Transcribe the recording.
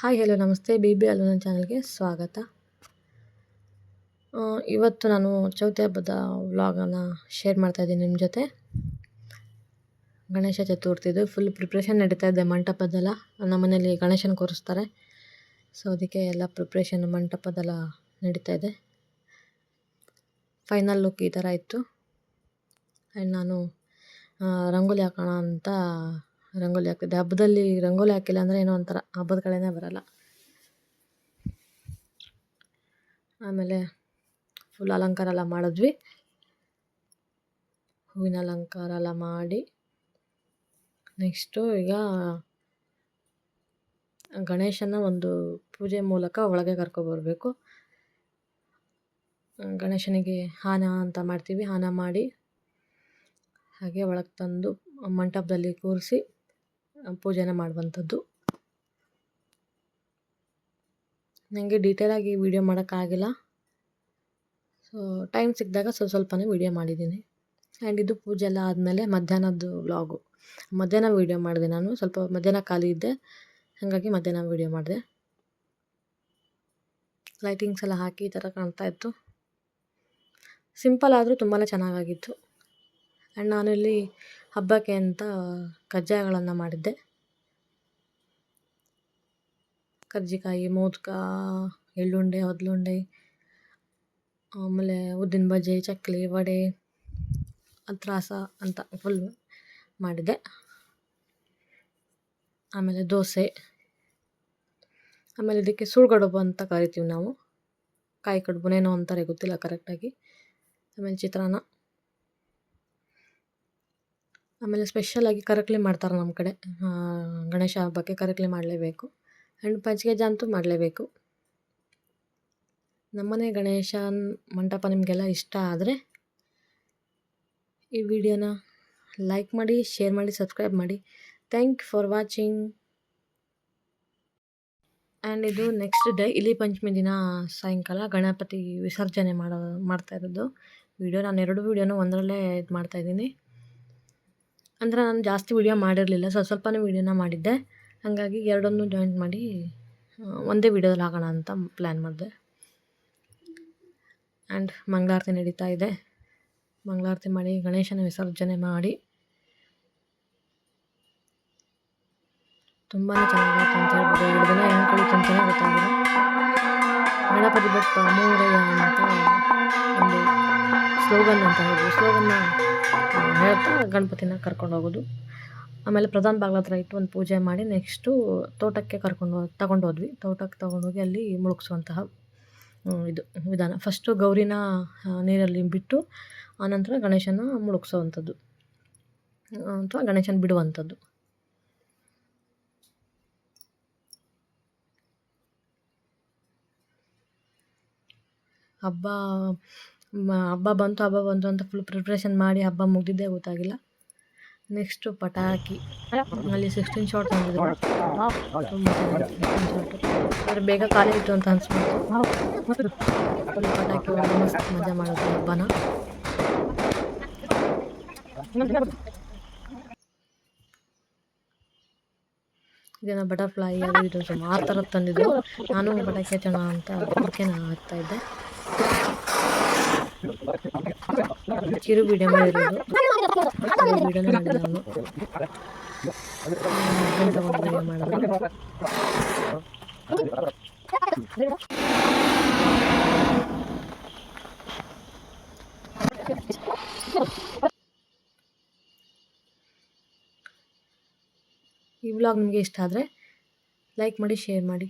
Hi, hello, namaste. B B Alona ಚಾನಲ್ಗೆ ಸ್ವಾಗತ. ಇವತ್ತು ನಾನು ಚೌತಿ ಹಬ್ಬದ ವ್ಲಾಗನ್ನು ಶೇರ್ ಮಾಡ್ತಾಯಿದ್ದೀನಿ ನಿಮ್ಮ ಜೊತೆ. ಗಣೇಶ ಚತುರ್ಥಿದು ಫುಲ್ ಪ್ರಿಪ್ರೇಷನ್ ನಡೀತಾ ಇದೆ ಮಂಟಪದೆಲ್ಲ. ನಮ್ಮ ಮನೇಲಿ ಗಣೇಶನ ಕೂರಿಸ್ತಾರೆ. ಸೊ ಅದಕ್ಕೆ ಎಲ್ಲ ಪ್ರಿಪ್ರೇಷನ್ ಮಂಟಪದೆಲ್ಲ ನಡೀತಾ ಇದೆ. ಫೈನಲ್ ಲುಕ್ ಈ ಥರ ಇತ್ತು. ಆ್ಯಂಡ್ ನಾನು ರಂಗೋಲಿ ಹಾಕೋಣ ಅಂತ ರಂಗೋಲಿ ಹಾಕಿದ್ದೆ ಹಬ್ಬದಲ್ಲಿ ರಂಗೋಲಿ ಹಾಕಿಲ್ಲ ಅಂದರೆ ಏನೋ ಒಂಥರ ಹಬ್ಬದ ಕಡೆನೇ ಬರಲ್ಲ. ಆಮೇಲೆ ಫುಲ್ ಅಲಂಕಾರ ಎಲ್ಲ ಮಾಡಿದ್ವಿ. ಹೂವಿನ ಅಲಂಕಾರ ಎಲ್ಲ ಮಾಡಿ, ನೆಕ್ಸ್ಟು ಈಗ ಗಣೇಶನ ಒಂದು ಪೂಜೆ ಮೂಲಕ ಒಳಗೆ ಕರ್ಕೊಬರ್ಬೇಕು ಗಣೇಶನಿಗೆ ಹಾನ ಅಂತ ಮಾಡ್ತೀವಿ. ಹಾನ ಮಾಡಿ ಹಾಗೆ ಒಳಗೆ ತಂದು ಮಂಟಪದಲ್ಲಿ ಕೂರಿಸಿ ಪೂಜೆನ ಮಾಡುವಂಥದ್ದು. ನನಗೆ ಡೀಟೇಲಾಗಿ ವೀಡಿಯೋ ಮಾಡೋಕ್ಕಾಗಿಲ್ಲ ಸೊ ಟೈಮ್ ಸಿಕ್ಕಿದಾಗ ಸ್ವಲ್ಪ ಸ್ವಲ್ಪನೇ ವೀಡಿಯೋ ಮಾಡಿದ್ದೀನಿ. ಆ್ಯಂಡ್ ಇದು ಪೂಜೆ ಎಲ್ಲ ಆದಮೇಲೆ ಮಧ್ಯಾಹ್ನದ್ದು ವ್ಲಾಗು ಮಧ್ಯಾಹ್ನ ವೀಡಿಯೋ ಮಾಡಿದೆ ನಾನು. ಸ್ವಲ್ಪ ಮಧ್ಯಾಹ್ನ ಖಾಲಿ ಇದ್ದೆ. ಹಾಗಾಗಿ ಮಧ್ಯಾಹ್ನ ವೀಡಿಯೋ ಮಾಡಿದೆ. ಲೈಟಿಂಗ್ಸ್ ಎಲ್ಲ ಹಾಕಿ ಈ ಥರ ಕಾಣ್ತಾ ಇತ್ತು. ಸಿಂಪಲ್ ಆದರೂ ತುಂಬಾ ಚೆನ್ನಾಗಾಗಿತ್ತು. ಆ್ಯಂಡ್ ನಾನಿಲ್ಲಿ ಹಬ್ಬಕ್ಕೆ ಅಂತ ಕಜ್ಜಾಯಗಳನ್ನು ಮಾಡಿದ್ದೆ. ಕರ್ಜಿಕಾಯಿ, ಮೋದಕ, ಎಳ್ಳುಂಡೆ ಹೊದ್ಲುಂಡೆ ಆಮೇಲೆ ಉದ್ದಿನ ಬಜೆ ಚಕ್ಕಲಿ ವಡೆ, ತ್ರಾಸ ಅಂತ ಫುಲ್ ಮಾಡಿದೆ ಆಮೇಲೆ ದೋಸೆ. ಆಮೇಲೆ ಇದಕ್ಕೆ ಸುಳ್ಗಡುಬು ಅಂತ ಕರಿತೀವಿ ನಾವು. ಕಾಯಿ ಕಡುಬುನೇನೋ ಅಂತಾರೆ ಗೊತ್ತಿಲ್ಲ ಕರೆಕ್ಟಾಗಿ ಆಮೇಲೆ ಚಿತ್ರಾನ್ನ. ಆಮೇಲೆ ಸ್ಪೆಷಲಾಗಿ ಕರಕಲಿ ಮಾಡ್ತಾರೆ ನಮ್ಮ ಕಡೆ. ಗಣೇಶ ಹಬ್ಬಕ್ಕೆ ಕರಕಲಿ ಮಾಡಲೇಬೇಕು. ಆ್ಯಂಡ್ ಪಂಚಗಜ್ಜ ಅಂತೂ ಮಾಡಲೇಬೇಕು. ನಮ್ಮನೆ ಗಣೇಶನ ಮಂಟಪ ನಿಮಗೆಲ್ಲ ಇಷ್ಟ ಆದರೆ ಈ ವಿಡಿಯೋನ ಲೈಕ್ ಮಾಡಿ ಶೇರ್ ಮಾಡಿ ಸಬ್ಸ್ಕ್ರೈಬ್ ಮಾಡಿ. Thank you for watching and ಇದು ನೆಕ್ಸ್ಟ್ ಡೇ ಇಲಿ ಪಂಚಮಿ ದಿನ ಸಾಯಂಕಾಲ ಗಣಪತಿ ವಿಸರ್ಜನೆ ಮಾಡೋ, ಮಾಡ್ತಾ ಇರೋದು. ವಿಡಿಯೋ ನಾನು ಎರಡು ವೀಡಿಯೋನೂ ಒಂದರಲ್ಲೇ ಇದು ಮಾಡ್ತಾಯಿದ್ದೀನಿ ಅಂದರೆ ನಾನು ಜಾಸ್ತಿ ವೀಡಿಯೋ ಮಾಡಿರಲಿಲ್ಲ. ಸ್ವಲ್ಪ ಸ್ವಲ್ಪನೇ ವೀಡಿಯೋನ ಮಾಡಿದ್ದೆ. ಹಾಗಾಗಿ ಎರಡನ್ನೂ ಜಾಯಿಂಟ್ ಮಾಡಿ ಒಂದೇ ವೀಡಿಯೋದಲ್ಲಿ ಹಾಕೋಣ ಅಂತ ಪ್ಲ್ಯಾನ್ ಮಾಡಿದೆ. ಆ್ಯಂಡ್ ಮಂಗಳಾರತಿ ನಡೀತಾ ಇದೆ. ಮಂಗಳಾರತಿ ಮಾಡಿ, ಗಣೇಶನ ವಿಸರ್ಜನೆ ಮಾಡಿ. ತುಂಬಾ ಚೆನ್ನಾಗಿದೆ ಅಂತ ಹೇಳ್ಬೋದು. ಎರಡು ದಿನ ಅಂತಲೇ ಗೊತ್ತಾಗಿದೆ ಗಣಪತಿ ಭಕ್ತ ಅಂತ ಒಂದು ಸ್ಲೋಗನ್ ಅಂತ ಹೇಳ್ಬೋದು. ಸ್ಲೋಗನ್ನ ಹೇಳ್ತಾ ಗಣಪತಿನ ಕರ್ಕೊಂಡು ಹೋಗೋದು. ಆಮೇಲೆ ಪ್ರಧಾನ ಬಾಗ್ಲ ಹತ್ರ ಇಟ್ಟು ಒಂದು ಪೂಜೆ ಮಾಡಿ ನೆಕ್ಸ್ಟು ತೋಟಕ್ಕೆ ಕರ್ಕೊಂಡು ತಗೊಂಡು ಹೋದ್ವಿ. ತೋಟಕ್ಕೆ ತೊಗೊಂಡೋಗಿ ಅಲ್ಲಿ ಮುಳುಗಿಸುವಂತಹ ಇದು ವಿಧಾನ. ಫಸ್ಟು ಗೌರಿನ ನೀರಲ್ಲಿ ಬಿಟ್ಟು ಆನಂತರ ಗಣೇಶನ ಮುಳುಗಿಸೋವಂಥದ್ದು. ಅಥವಾ ಗಣೇಶನ ಬಿಡುವಂಥದ್ದು. ಹಬ್ಬ ಹಬ್ಬ ಬಂತು ಹಬ್ಬ ಬಂತು ಅಂತ ಫುಲ್ ಪ್ರಿಪ್ರೇಷನ್ ಮಾಡಿ ಹಬ್ಬ ಮುಗಿದಿದ್ದೇ ಗೊತ್ತಾಗಿಲ್ಲ. ನೆಕ್ಸ್ಟು ಪಟಾಕಿ. ಅಲ್ಲಿ ಸಿಕ್ಸ್ಟೀನ್ ಶಾಟ್ ತಂದಿದ್ರು. ಆದರೆ ಬೇಗ ಖಾಲಿ ಇತ್ತು ಅಂತ ಅನ್ಸ್ಬಿಟ್ಟು ಫುಲ್ ಪಟಾಕಿ ಮಸ್ತ್ ಮಜಾ ಮಾಡೋದು ಹಬ್ಬನ. ಇದನ್ನು ಬಟರ್ಫ್ಲೈ ಅದು ಇದು ಸುಮಾರು ಥರದ್ದು ತಂದಿದ್ದು. ನಾನು ಪಟಾಕಿ ಹಚ್ಚೋಣ ಅಂತ ಅದಕ್ಕೆ ನಾನು ಹಾಕ್ತಾ ವಿಡಿಯೋನೇ ಮಾಡಿಲ್ಲ ಅವನು ಈ ವ್ಲಾಗ್ ನಿಮಗೆ ಇಷ್ಟ ಆದರೆ ಲೈಕ್ ಮಾಡಿ ಶೇರ್ ಮಾಡಿ